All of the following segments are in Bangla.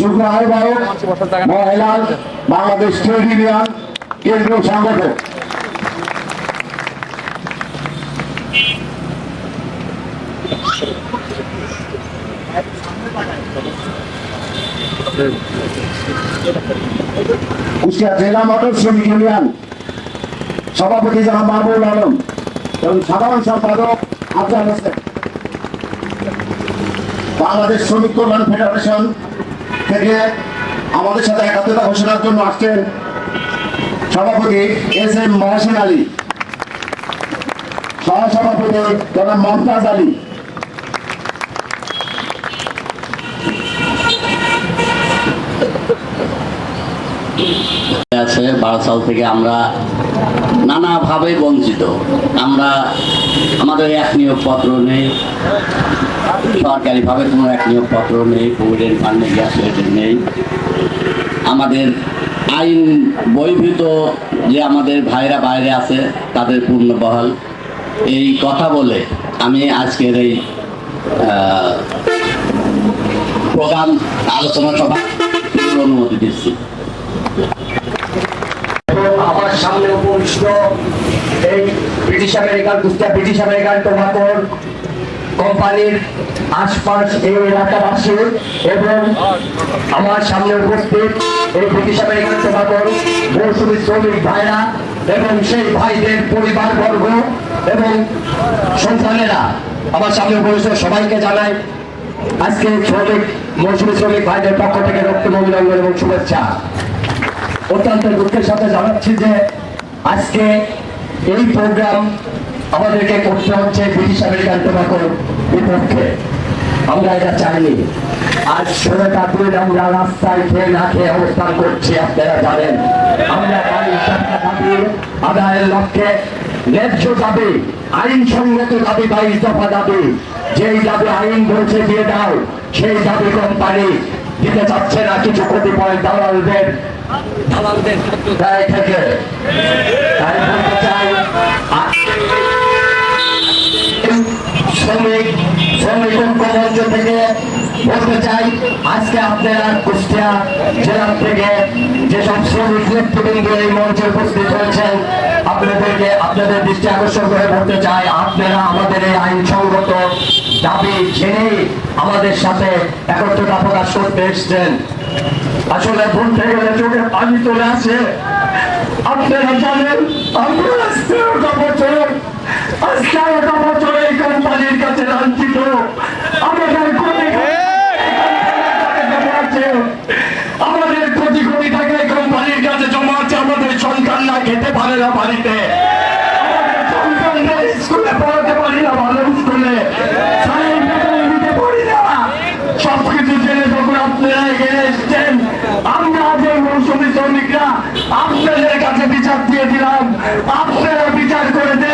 যুগ্ম আহ্বায়ক মহিলাল বাংলাদেশ ট্রেড ইউনিয়ন কেন্দ্রীয় কুষ্টিয়া জেলা মোটর শ্রমিক ইউনিয়ন সভাপতি জনাব মাহবুল আলম এবং সাধারণ সম্পাদক আফজাল হোসেন বাংলাদেশ শ্রমিক কল্যাণ ফেডারেশন থেকে আমাদের সাথে একাত্মতা ঘোষণার জন্য আসছেন সভাপতি এস এম মহসিন আলী, সহসভাপতি জনাব মমতাজ আলী বারো সাল থেকে আমরা নানাভাবে বঞ্চিত। আমরা আমাদের এক নিয়োগপত্র নেই। সরকারিভাবে কোনো এক নিয়োগপত্র নেই প্রভিডেন্ট ফান্ড গ্যাস রেটের নেই। আমাদের আইন বহির্ভূত যে আমাদের ভাইরা বাইরে আছে, তাদের পূর্ণ বহাল। এই কথা বলে আমি আজকের এই প্রোগ্রাম আলোচনা সভা অনুমতি দিচ্ছি। আমার সামনে উপবিষ্ট এই ব্রিটিশ আমেরিকান ব্রিটিশ আমেরিকান টোমাটোর কোম্পানির আশপাশ এই এলাকাবাসী এবং আমার সামনে উপস্থিত এই আমেরিকান টোমাটোর মৌসুমী শ্রমিক ভাইরা এবং সেই ভাইদের পরিবার বর্গ এবং সন্তানেরা আমার সামনে উপস্থিত, সবাইকে জানাই আজকে শ্রমিক, মৌসুমী শ্রমিক ভাইদের পক্ষ থেকে রক্ত অভিনন্দন এবং শুভেচ্ছা। অত্যন্ত দুঃখের সাথে জানাচ্ছি যে আজকে এই প্রোগ্রাম আমাদেরকে করতে হচ্ছে ব্রিটিশ আমেরিকান টোবাকোর বিপক্ষে। আমরা এটা চাইনি। আজ ষোলোটা দিন আমরা রাস্তায় খেয়ে না খেয়ে অবস্থান করছি, আপনারা জানেন। আমরা আদায়ের লক্ষ্যে ন্যায্য দাবি দাবি দাবি, যেই দাবি আইন বলছে দিয়ে দাও, সেই দাবি কোম্পানি দিতে চাচ্ছে না কিছু কতিপয় দালালদের। দালালদের থেকে। তাই বলতে চাই শ্রমিক শ্রমিক ঐক্য মঞ্চ থেকে বলতে চাই, আজকে আপনারা কুষ্টিয়া থেকে যেসব শ্রমিক নেতৃবৃন্দ এই মঞ্চে উপস্থিত হয়েছেন, আপনাদেরকে আপনাদের দৃষ্টি আকর্ষণ করে বলতে চাই, আপনারা আমাদের এই দাবি আমাদের সাথে একত্রতা প্রকাশ করতে এসছেন। আসলে বলতে গেলে চোখে পানি চলে আসে। আপনারা জানেন, আমরা আজকে ওটা বছর এই কোম্পানির কাছে লাঞ্ছিত। আমাদের কোটি আমাদের কোটি কোটি টাকা এই কোম্পানির কাছে জমা আছে আমাদের সন্তানরা খেতে পারে না বাড়িতে। স্কুলে পড়াতে পারি না ভালো স্কুলে। সাইন বেতন দিতে পারি না। সবকিছু জেনে যখন আপনারা এগিয়ে এসছেন আমরা আজ মৌসুমী শ্রমিকরা আপনাদের কাছে বিচার দিয়ে দিলাম। আপনারা বিচার করে দেন।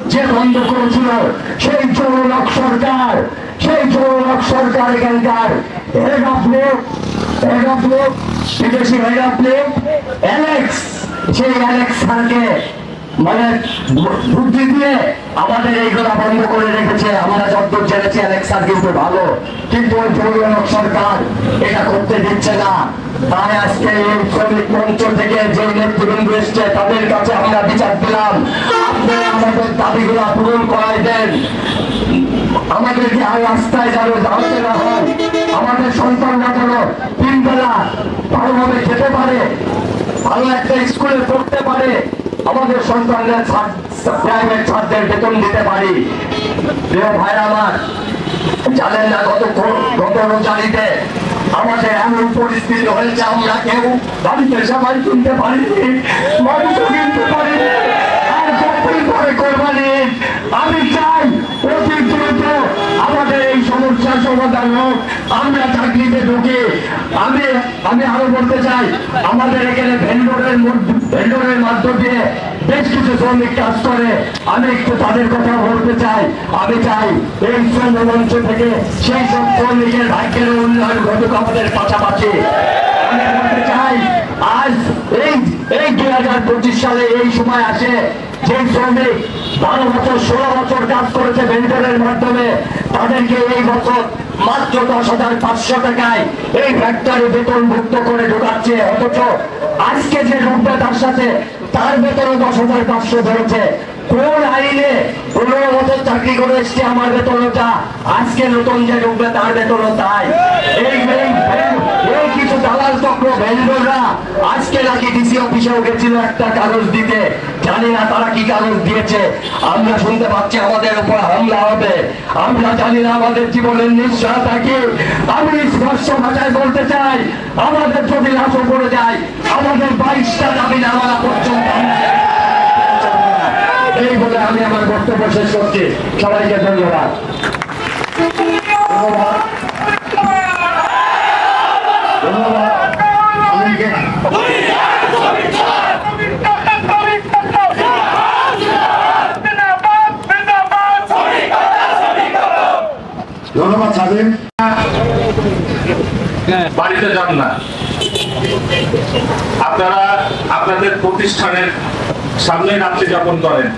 যে বন্ধ করেছিল। সেই চৌরক সরকার, সেই চৌরক সরকার এখানকার। বিদেশি হেড সেই অ্যালেক্স স্যারকে মানে বুদ্ধি দিয়ে আমাদের এইগুলা বন্ধ করে রেখেছে, আমরা যতদূর জেনেছি অ্যালেক্স কিন্তু ভালো, কিন্তু ওই চৌরক সরকার এটা করতে দিচ্ছে না। তাই আজকে এই শ্রমিক মঞ্চ থেকে যে নেতৃবৃন্দ এসছে, তাদের কাছে আমরা বিচার দিলাম। আপনারা আমাদের পূরণ করাই দেন। আমাদেরকে আর রাস্তায় যেন দাঁড়াতে না হয়? আমাদের সন্তানরা যেন তিন বেলা ভালোভাবে খেতে পারে, ভালো একটা স্কুলে পড়তে পারে আমাদের সন্তানরা প্রাইভেট ছাত্রদের বেতন দিতে পারি। ভাইরা আমার, জানেন না গত গত রোজারিতে আমাদের এমন পরিস্থিতি হয়েছে, আমরা কেউ বাড়িতে সবাই কিনতে পারিনি কিনতে পারিনি আমি চাই অতি দ্রুত আমাদের এই সমস্যার সমাধান হোক, আমরা চাকরিতে ঢুকে, আমি আমি আরও বলতে চাই, আমাদের এখানে ভেন্ডরের ভেন্ডরের মাধ্যম দিয়ে বেশ কিছু শ্রমিক কাজ করে। আমি একটু তাদের কথা বলতে চাই। আমি চাই এই শ্রম মঞ্চ থেকে সেই সব শ্রমিকের ভাগ্যের উন্নয়ন ঘটুক আমাদের পাশাপাশি। আমি বলতে চাই, আজ এই এই দুই হাজার পঁচিশ সালে এই সময় আসে যে শ্রমিক বারো বছর, ষোলো বছর কাজ করেছে ভেন্ডরের মাধ্যমে, তাদেরকে এই বছর মাত্র দশ হাজার পাঁচশো টাকায় এই ফ্যাক্টরি বেতন মুক্ত করে ঢোকাচ্ছে। অথচ আজকে যে রূপটা তার সাথে, তার বেতনও দশ হাজার পাঁচশো ধরেছে। কোন আইনে পনেরো বছর চাকরি করে এসছে আমার বেতনটা। আজকে নতুন যে ঢুকবে তার বেতনও তাই। এই কিছু দালাল চক্র ভেন্ডররা আজকে নাকি ডিসি অফিসেও গেছিল একটা কাগজ দিতে। জানি না তারা কি কাগজ দিয়েছে। আমরা শুনতে পাচ্ছি আমাদের উপর হামলা হবে। আমরা জানি না আমাদের জীবনের নিঃশ্বাসটা কি। আমি স্পষ্ট ভাষায় বলতে চাই, আমাদের যদি নাশও করে যায়, আমাদের বাইশটা দাবি না মানা পর্যন্ত এই বলে আমি আমার বক্তব্য শেষ করছি। সবাইকে ধন্যবাদ। বাড়িতে যান না। আপনারা আপনাদের প্রতিষ্ঠানের সামনে রাত্রি যাপন করেন।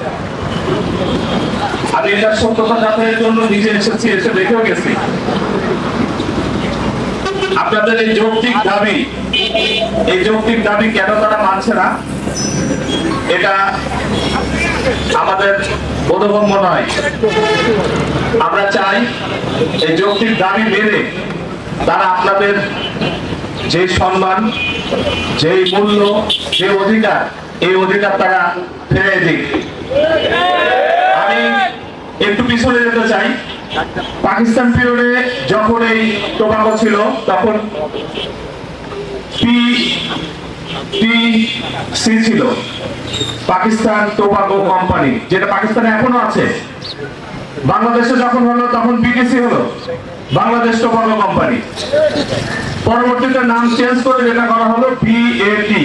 আমি এটা সত্যতা যাচাইয়ের জন্য নিজে এসেছি, এসে দেখেও গেছি। আপনাদের এই যৌক্তিক দাবি, এই যৌক্তিক দাবি কেন তারা মানছে না? এটা আমাদের বোধগম্য নয়। আমরা চাই এই যৌক্তিক দাবি মেনে তারা আপনাদের যে সম্মান, যে মূল্য, যে অধিকার এই অধিকার তারা ফেরে দিক। আমি একটু পিছনে যেতে চাই। পাকিস্তান পিরিয়ডে যখন এই টোবাকো ছিল, তখন ছিল। পাকিস্তান টোবাকো কোম্পানি, যেটা পাকিস্তানে এখনও আছে। বাংলাদেশে যখন হলো, তখন বিটিসি হলো। Bangladesh tobacco company. পরবর্তীতে নাম চেঞ্জ করে যেটা করা হলো বিএটি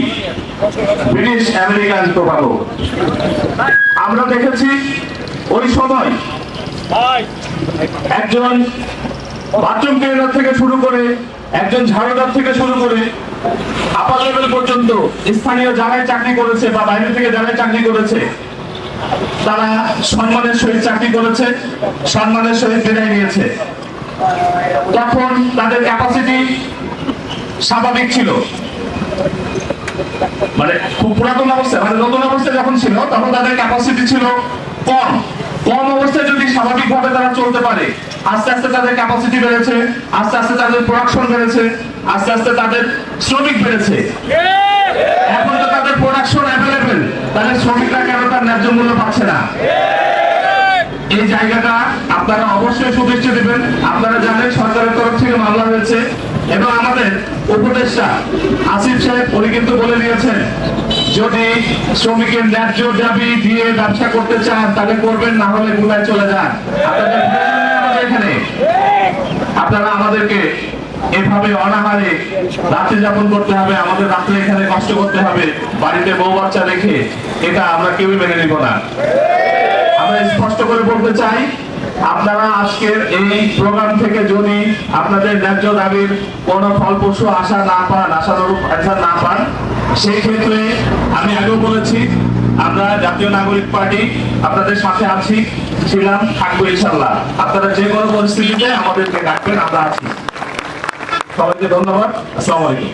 ব্রিটিশ আমেরিকান টোবাকো আমরা দেখেছি ওই সময় একজন বাথরুম ক্লিনার থেকে শুরু করে, একজন ঝাড়ুদার থেকে শুরু করে আপার লেভেল পর্যন্ত স্থানীয় যারাই চাকরি করেছে বা বাইরে থেকে যারাই চাকরি করেছে, তারা সম্মানের সহিত চাকরি করেছে, সম্মানের সহিত বিদায় নিয়েছে। তখন তাদের ক্যাপাসিটি স্বাভাবিক ছিল। মানে খুব পুরাতন অবস্থায় মানে নতুন অবস্থায় যখন ছিল, তখন তাদের ক্যাপাসিটি ছিল কম। কম অবস্থায় যদি স্বাভাবিকভাবে তারা চলতে পারে, আস্তে আস্তে তাদের ক্যাপাসিটি বেড়েছে, আস্তে আস্তে তাদের প্রোডাকশন বেড়েছে, আস্তে আস্তে তাদের শ্রমিক বেড়েছে। এখন তো তাদের প্রোডাকশন অ্যাভেলেবেল তাহলে শ্রমিকরা কেন তার ন্যায্য মূল্য পাচ্ছে না? এই জায়গাটা আপনারা অবশ্যই সুদৃষ্টি দিবেন। আপনারা জানেন সরকারের মামলা হয়েছে এবং আমাদের উপদেষ্টা আসিফ সাহেব, উনি কিন্তু বলে দিয়েছেন, যদি শ্রমিকের ন্যায্য দাবি দিয়ে ব্যবসা করতে চান, তাহলে করবেন, না হলে গুলায় চলে যান। এখানে, আপনারা আমাদেরকে এভাবে অনাহারে রাত্রি যাপন করতে হবে, আমাদের রাত্রে এখানে কষ্ট করতে হবে, বাড়িতে বউ বাচ্চা রেখে, এটা আমরা কেউই মেনে নিব না। আমরা স্পষ্ট করে বলতে চাই আপনারা আজকের এই প্রোগ্রাম থেকে যদি আপনাদের ন্যায্য দাবির কোন ফলপ্রসূ আশা না পান, আশানুরূপ অ্যান্সার না পান সেই ক্ষেত্রে আমি আগেও বলেছি, আমরা জাতীয় নাগরিক পার্টি, আপনাদের সাথে আছি, ছিলাম, থাকব ইনশাল্লাহ আপনারা যে কোনো পরিস্থিতিতে আমাদেরকে ডাকবেন, আমরা আছি। সবাইকে ধন্যবাদ, আসসালামু আলাইকুম।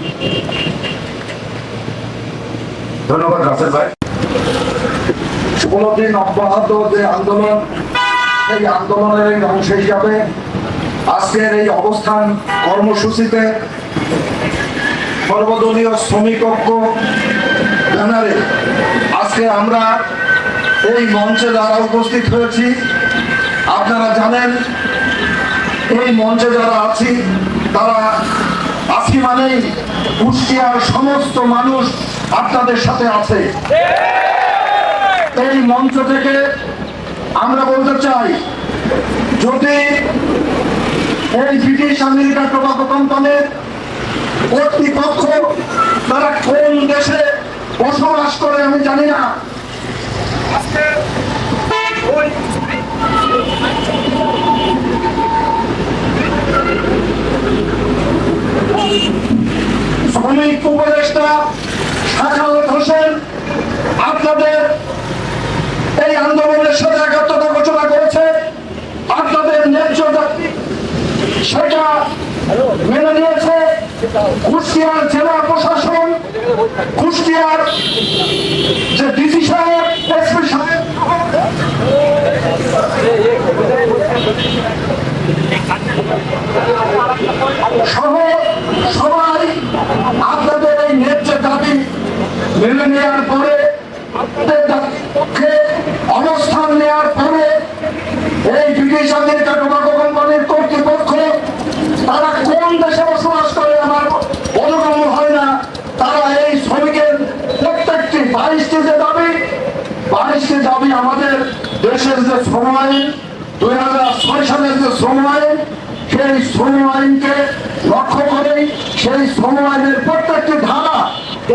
ধন্যবাদ রাসেল ভাই। কোনোদিন অব্যাহত যে আন্দোলন সেই আন্দোলনের এই অংশ হিসাবে আজকের এই অবস্থান কর্মসূচিতে সর্বদলীয় শ্রমিক ঐক্য ব্যানারে আজকে আমরা এই মঞ্চে যারা উপস্থিত হয়েছি, আপনারা জানেন, এই মঞ্চে যারা আছি, তারা আছি মানেই কুষ্টিয়ার সমস্ত মানুষ আপনাদের সাথে আছে। এই মঞ্চ থেকে আমরা বলতে চাই, যদি এই ব্রিটিশ আমেরিকা টোবাকো কোম্পানির কর্তৃপক্ষ তারা কোন দেশে বসবাস করে আমি জানি না। শ্রমিক উপদেষ্টা শাখাওয়াত হোসেন আপনাদের এই আন্দোলনের সাথে একাত্মতা ঘোষণা করেছে আপনাদের ন্যায্য সেটা মেনে নিয়েছে কুষ্টিয়ার জেলা প্রশাসন। কুষ্টিয়ার যে ডিসি সাহেব, এসপি সাহেব। সহ সবাই আপনাদের এই ন্যায্য দাবি মেনে নেওয়ার পরে অবস্থান নেওয়ার পরে এই ব্রিটিশ আমেরিকা টোবাকো কোম্পানির কর্তৃপক্ষ তারা কোন দেশে বসবাস করে আমার বোধগম্য হয় না, তারা এই শ্রমিকের প্রত্যেকটি বাইশটি যে দাবি বাইশটি দাবি আমাদের দেশের যে শ্রম আইন দুই হাজার ছয় সালের যে শ্রম আইন সেই শ্রম আইনকে লক্ষ্য করেই সেই শ্রম আইনের প্রত্যেকটি ধারা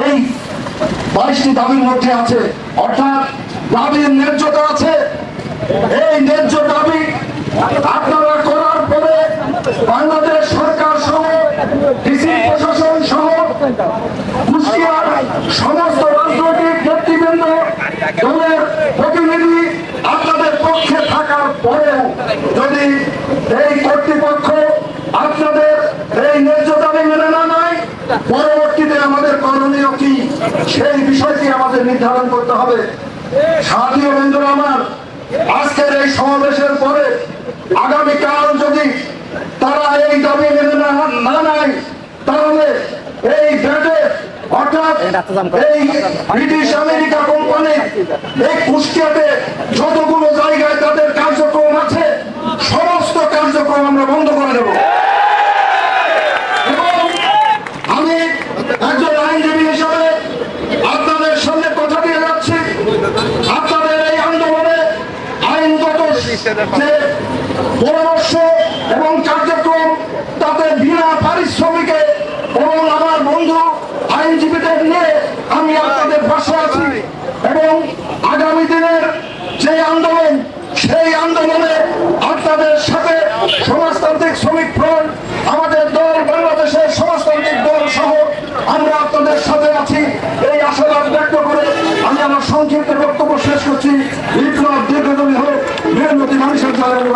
এই বাইশটি দাবির মধ্যে আছে। অর্থাৎ দাবির ন্যায্যতা আছে? এই ন্যায্য দাবি আপনারা করার পরে বাংলাদেশ সরকার সহ, ডিসি প্রশাসন সহ, কুষ্টিয়ার সমস্ত রাজনৈতিক নেতৃবৃন্দ, দলের প্রতিনিধি আপনাদের পক্ষে থাকার পরেও যদি এই কর্তৃপক্ষ আপনাদের এই ন্যায্য দাবি মেনে না নেয়, পরবর্তীতে আমাদের করণীয় কি? সেই বিষয়টি আমাদের নির্ধারণ করতে হবে। সাথীয় বন্ধুরা আমার, আজকের এই সমাবেশের পরে আগামীকাল যদি তারা এই দাবি মেনে না না নেয়, তাহলে এই ব্যাটে আমেরিকা কোম্পানি এই কুষ্টিয়াতে জায়গায় তাদের কার্যক্রম আছে, সমস্ত কার্যক্রম আমরা এবং আমি একজন আইনজীবী হিসাবে আপনাদের সামনে কথা দিয়ে যাচ্ছি আপনাদের এই আন্দোলনে আইনগত যে পরামর্শ এবং কার্যক্রম তাতে বিনা পারিশ্রমিকে এবং আমার বন্ধু আইনজীবীদের নিয়ে আমি আপনাদের পাশে আছি। এবং আগামী দিনের যে আন্দোলন সেই আন্দোলনে আপনাদের সাথে সমাজতান্ত্রিক শ্রমিক ফ্রন্ট আমাদের দল বাংলাদেশের সমাজতান্ত্রিক আমরা আপনাদের সাথে আছি। এই আশাবাদ ব্যক্ত করে আমি আমার সংক্ষিপ্ত বক্তব্য শেষ করছি। বিপ্লব দীর্ঘদিন হোক মেহনতি মানুষের জ্বালানি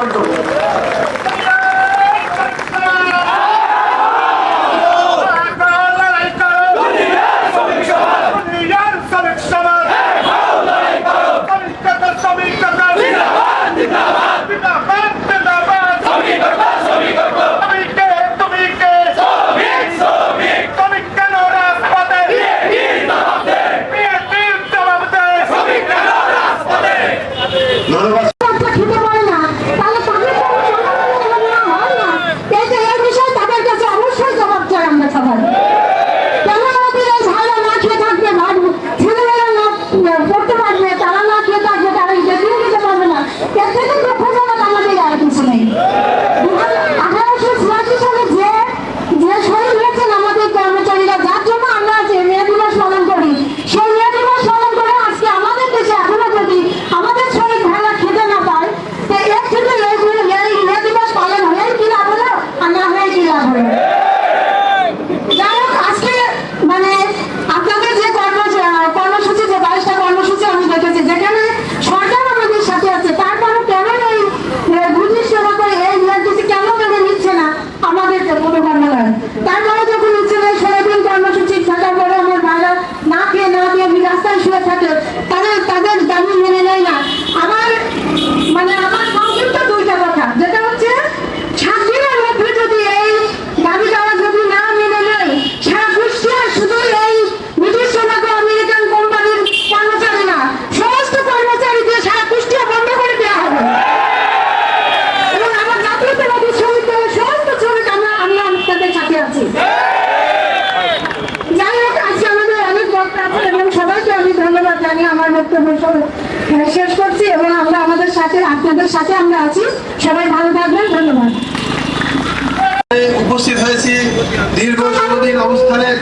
উপস্থিত হয়েছি। দীর্ঘ ষোলো দীর্ঘদিন অবস্থানের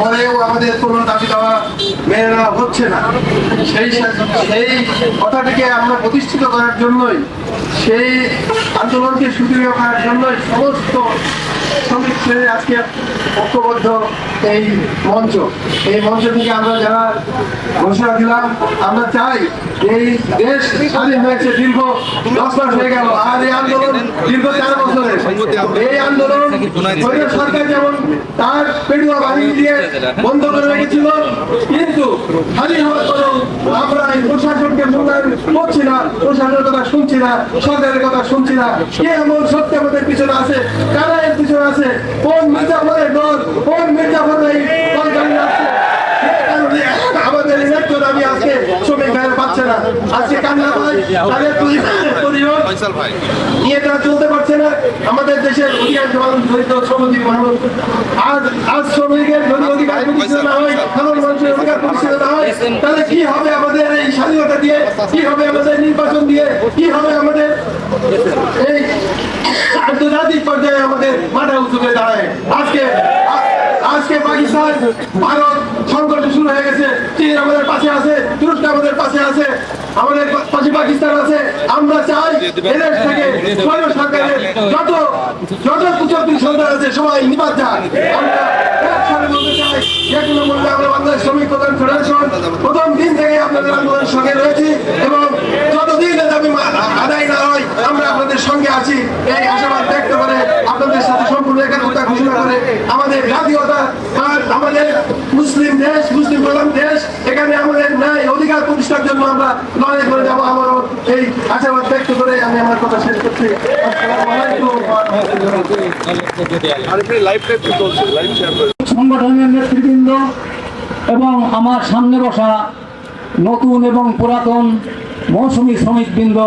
পরেও আমাদের কোনো দাবি দেওয়া মেনে নেওয়া হচ্ছে না। সেই সেই কথাটিকে আমরা প্রতিষ্ঠিত করার জন্যই সেই আন্দোলনকে সুদৃঢ় করার জন্যই সমস্ত শ্রমিক শ্রেণি আজকে ঐক্যবদ্ধ এই মঞ্চ। এই মঞ্চ থেকে আমরা যারা ঘোষণা দিলাম, আমরা চাই এই দেশ স্বাধীন হয়েছে দীর্ঘ দশ মাস হয়ে গেল। আর এই আন্দোলন দীর্ঘ চার বছরের। এই আন্দোলন সরকার যেমন তার পেটুয়া বাহিনী দিয়ে বন্ধ করে রেখেছিল, কিন্তু স্বাধীন হওয়ার পরেও আমরা এই প্রশাসনকে মূল্যায়ন করছি না, প্রশাসনের কথা শুনছি না সরকারের কথা শুনছি না। কে এমন সত্যি আমাদের পিছনে আছে? কারা এর পিছনে আছে? কোন মির্জাফরের দল? কোন চালিয়ে আছে আমাদের ইলেকশন আমি আজকে শ্রমিক ভাইয়েরা পাচ্ছে না। আজকে কান্না ভাই তাদের পরিবার নিয়ে তারা চলতে পারছে না। আমাদের দেশের অধিকাংশ মানুষ দরিদ্র শ্রমজীবী মানুষ। আজ আজ শ্রমিকের যদি অধিকার প্রতিষ্ঠিত না হয় সাধারণ মানুষের অধিকার প্রতিষ্ঠিত না হয়। তাহলে কি হবে আমাদের এই স্বাধীনতা দিয়ে? কি হবে আমাদের নির্বাচন দিয়ে? কি হবে আমাদের এই আন্তর্জাতিক পর্যায়ে আমাদের মাথা উঁচু করে দাঁড়ায়? আজকে আজকে পাকিস্তান, ভারত সংকট শুরু হয়ে গেছে। চীন আমাদের পাশে আছে, তুরস্ক আমাদের পাশে আছে, আমাদের পাশে পাকিস্তান আছে। আমরা চাই এদেশ থেকে সরকারের যত যত কুচক্রী সন্তান আছে, সবাই নিপাত যান আমরা একসাথে বলতে চাই, যে কোনো মূল্যে আমরা বাংলাদেশ শ্রমিক কল্যাণ ফেডারেশন, প্রথম দিন থেকে আপনাদের আন্দোলনের সঙ্গে রয়েছি এবং যতদিন এ দাবি মা- আদায় না হয় আমরা আপনাদের সঙ্গে আছি এই আশাবাদ ব্যক্ত করে আপনাদের সাথে সম্পূর্ণ একাত্মতা ঘোষণা করে আমাদের জাতীয়তা আর আমাদের মুসলিম দেশ মুসলিম প্রধান দেশ এখানে আমাদের ন্যায় অধিকার প্রতিষ্ঠার জন্য আমরা লড়াই করে যাব আমারও এই আশাবাদ ব্যক্ত করে আমি আমার কথা শেষ করছি আসসালামু আলাইকুম ওয়া রাহমাতুল্লাহ। সংগঠনের নেতৃবৃন্দ এবং আমার সামনে বসা নতুন এবং পুরাতন মৌসুমী শ্রমিকবৃন্দ,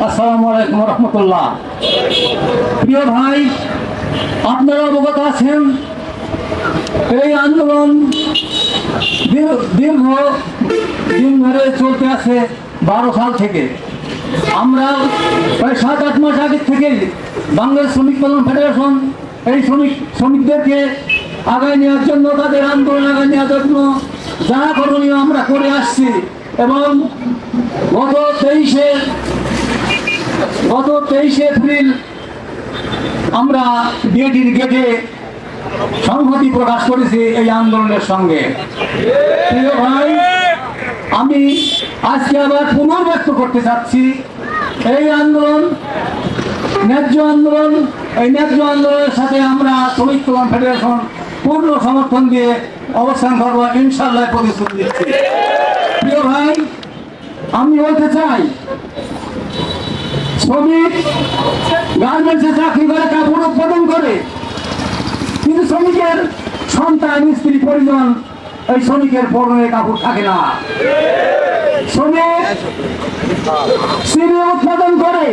আসসালামু আলাইকুম রহমতুল্লাহ। প্রিয় ভাই, আপনারা অবগত আছেন, এই আন্দোলন দীর্ঘ- দিন ধরে চলতে আছে বারো সাল থেকে। আমরা প্রায় সাত আট মাস আগে থেকেই বাংলাদেশ শ্রমিক কল্যাণ ফেডারেশন এই শ্রমিক, শ্রমিকদেরকে আগায় নেওয়ার জন্য, তাদের আন্দোলন আগায় নেওয়ার জন্য যা করণীয় আমরা করে আসছি এবং গত তেইশে গত তেইশে এপ্রিল আমরা বিএডির গেটে সংহতি প্রকাশ করেছি এই আন্দোলনের সঙ্গে। প্রিয় ভাই, আমি আজকে আবার পুনর্ব্যক্ত করতে চাচ্ছি, এই আন্দোলন, ন্যায্য আন্দোলন এই ন্যায্য আন্দোলনের সাথে আমরা শ্রমিক কল্যাণ ফেডারেশন পূর্ণ সমর্থন দিয়ে অবস্থান করব ইনশাল্লাহ প্রতিশ্রুতি দিচ্ছি। প্রিয় ভাই, আমি বলতে চাই, শ্রমিক গার্মেন্টসে চাকরি করে কাপড় উৎপাদন করে, কিন্তু শ্রমিকের সন্তান, স্ত্রী, পরিজন এই শ্রমিকের পরনে কাপড় থাকে না। শ্রমিক চিনি উৎপাদন করে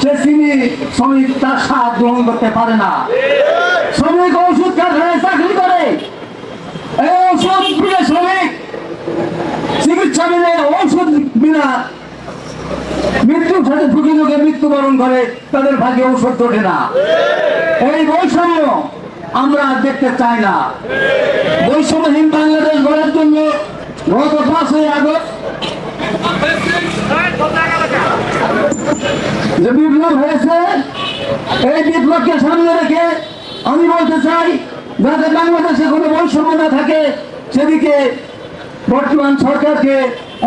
সে চিনি শ্রমিক তার স্বাদ গ্রহণ করতে পারে না। শ্রমিক ওষুধ কারখানায় চাকরি করে। এই ওষুধ বিনা শ্রমিক, চিকিৎসা বিনা, ঔষধ বিনা মৃত্যুর সাথে ঝুঁকি ঝুঁকে মৃত্যুবরণ করে, তাদের ভাগ্যে ঔষধ ওঠে না। এই বৈষম্য আমরা দেখতে চাই না। বৈষম্যহীন বাংলাদেশ গড়ার জন্য গত পাঁচই আগস্ট যে বিপ্লব হয়েছে, এই বিপ্লবকে সামনে রেখে আমি বলতে চাই, যাতে বাংলাদেশে কোনো বৈষম্য না থাকে, সেদিকে বর্তমান সরকারকে,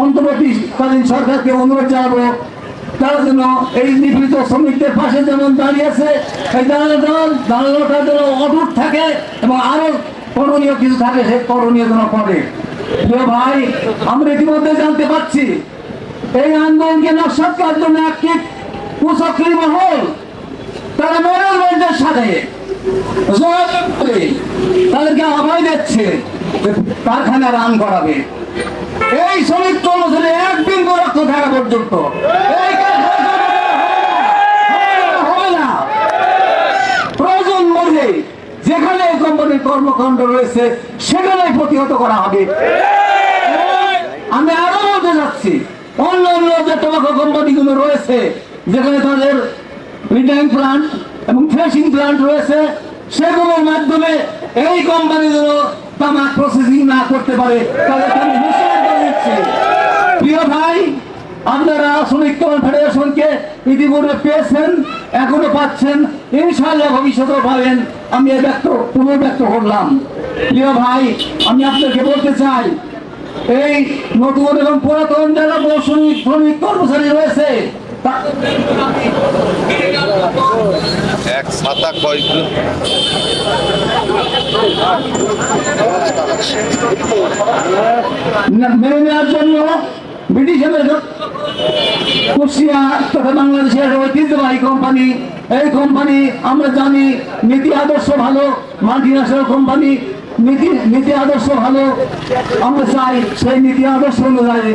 অন্তর্বর্তীকালীন সরকারকে অনুরোধ জানাব। তারা যেন এই নিপীড়িত শ্রমিকদের পাশে যেমন দাঁড়িয়েছে এই দাঁড়ানো দল দাঁড়ানোটা যেন অটুট থাকে এবং আরও করণীয় কিছু থাকে সে করণীয় যেন করে। ভাই, আমরা ইতিমধ্যে জানতে পারছি, এই আন্দোলনকে নস্বাত করার জন্য একটি কুচক্রী মহল, তারা ম্যানেজমেন্টের সাথে যোগ করে তাদেরকে আহ্বান দিচ্ছে কারখানা রান করাবে। এই শ্রমিক কর্মচারী একদিন রক্ত থাকা পর্যন্ত। প্রয়োজন মধ্যে যেখানে এই কোম্পানির কর্মকাণ্ড রয়েছে সেখানে প্রতিহত করা হবে। আমি আরও বলতে যাচ্ছি অন্য অন্য যে টোবাকো কোম্পানিগুলো রয়েছে যেখানে তাদের রিটাইং প্লান্ট এবং ফ্রেশিং প্লান্ট রয়েছে, সেগুলোর মাধ্যমে এই কোম্পানিগুলো তামাক প্রসেসিং না করতে পারে। প্রিয় ভাই, আপনারা শ্রমিক কল্যাণ ফেডারেশনকে ইতিপূর্বে পেয়েছেন, এখনও পাচ্ছেন। ইনশাআল্লাহ ভবিষ্যতেও পাবেন। আমি এ ব্যক্ত, পুনর্ব্যক্ত করলাম। প্রিয় ভাই, আমি আপনাকে বলতে চাই, এই নতুন এবং পুরাতন যারা শ্রমিক কর্মচারী রয়েছে এক ছাতা এই কোম্পানি আমরা জানি নীতি আদর্শ ভালো মাল্টি ন্যাশনাল কোম্পানি নীতি নীতি আদর্শ ভালো। আমরা চাই সেই নীতি আদর্শ অনুযায়ী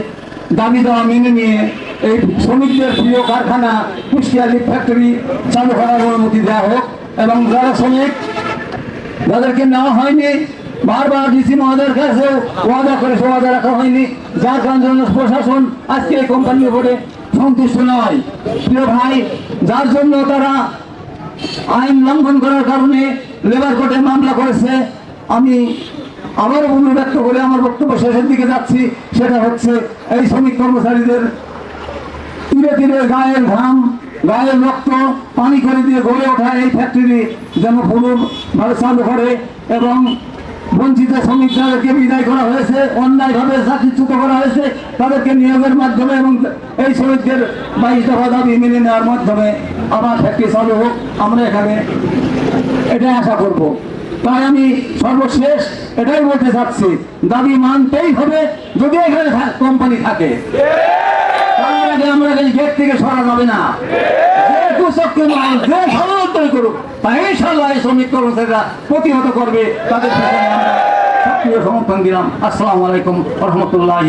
দাবি দেওয়া মেনে নিয়ে এই শ্রমিকদের প্রিয় কারখানা, কুষ্টিয়া লিপ ফ্যাক্টরি চালু করার অনুমতি দেওয়া হোক। এবং যারা শ্রমিক, যাদেরকে নেওয়া হয়নি, বারবার ডিসি মহোদয়ের কাছে ওয়াদা করে সে ওয়াদা রাখা হয়নি। যার কারণে প্রশাসন আজকে এই কোম্পানির উপরে সন্তুষ্ট নয়। প্রিয় ভাই, যার জন্য তারা আইন লঙ্ঘন করার কারণে লেবার কোর্টে মামলা করেছে, আমি আবারও পুনর্ব্যক্ত করে আমার বক্তব্য শেষের দিকে যাচ্ছি। সেটা হচ্ছে এই শ্রমিক কর্মচারীদের তীরে তীরে গায়ের ঘাম, গায়ের রক্ত, পানি করে দিয়ে গড়ে ওঠা এই ফ্যাক্টরি যেন পুনর ভাবে চালু করে এবং বঞ্চিত শ্রমিক যাদেরকে বিদায় করা হয়েছে, অন্যায়ভাবে চাকরিচ্যুত করা হয়েছে, তাদেরকে নিয়োগের মাধ্যমে এবং এই শ্রমিকদের বাইশ দফা দাবি মেনে নেওয়ার মাধ্যমে আমার ফ্যাক্টরি চালু হোক, আমরা এখানে এটাই আশা করব। তাই আমি সর্বশেষ এটাই বলতে চাচ্ছি, দাবি মানতেই হবে যদি এখানে কোম্পানি থাকে। আগে আমরা গেট থেকে সরা যাবে না। প্রতিহত করবে, তাদের সক্রিয় সমর্থন দিলাম। আসসালামু আলাইকুম রহমতুল্লাহ